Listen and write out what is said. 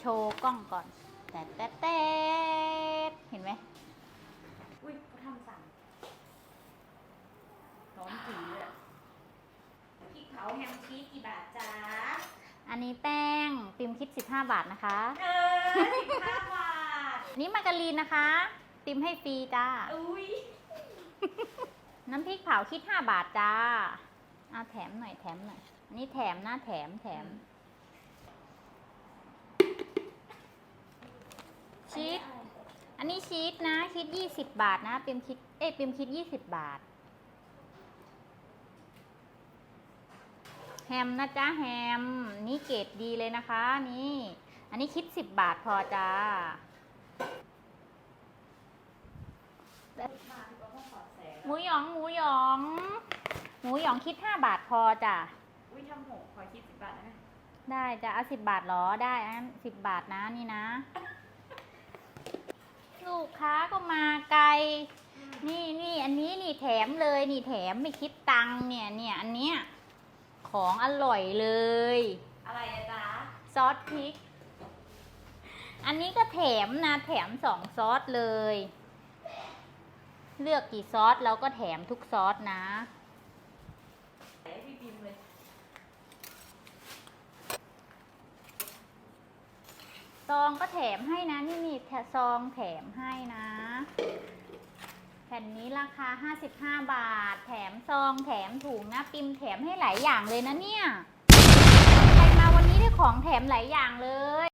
โชว์กล้องก่อน แต่แต่แต่เห็นไหมอุ้ยเขาทำสั่งร้อนจีเลยอะพริกเผาแฮมชีสกี่บาทจ๊ะอันนี้แป้งปิมคิด 15 บาทนะคะ เออสิบห้าบาท อันนี้มาการีนนะคะ ปิมให้ฟรีจ้า อุ้ยน้ำพริกเผาคิด 5 บาทจ้าเอาแถมหน่อยแถมหน่อยอันนี้แถมนะแถมแถม ชีสอันนี้ชีสนะคิด20บาทนะปิมคิดเอ้ยปิมคิด20บาท แฮมนะจ๊ะแฮม นี่เกรดดีเลยนะคะนี่อันนี้คิด10บาทพอจ้ามาดีกว่าต้องขอแสงหมูหยองหมูหยอง หมูหยองคิด5บาทพอจ้ะอุ้ยทำหกขอคิดสิบบาทได้ไหมได้จะเอาสิบบาทเหรอได้อันสิบบาทนะนี่นะ ลูกค้าก็มาไกล นี่นี่อันนี้นี่แถมเลยนี่แถมไม่คิดตังค์เนี่ยเนี่ยอันเนี้ยของอร่อยเลย อะไรอะจ๊ะซอสพริก อันนี้ก็แถมนะแถมสองซอสเลย เลือกกี่ซอสเราก็แถมทุกซอสนะใส่ให้พี่พิมพ์เลย ซองก็แถมให้นะนี่นี่ซองแถมให้นะ แผ่นนี้ราคา 55 บาท แถมซองแถมถุงนะปิมแถมให้หลายอย่างเลยนะเนี่ยใครมาวันนี้ได้ของแถมหลายอย่างเลย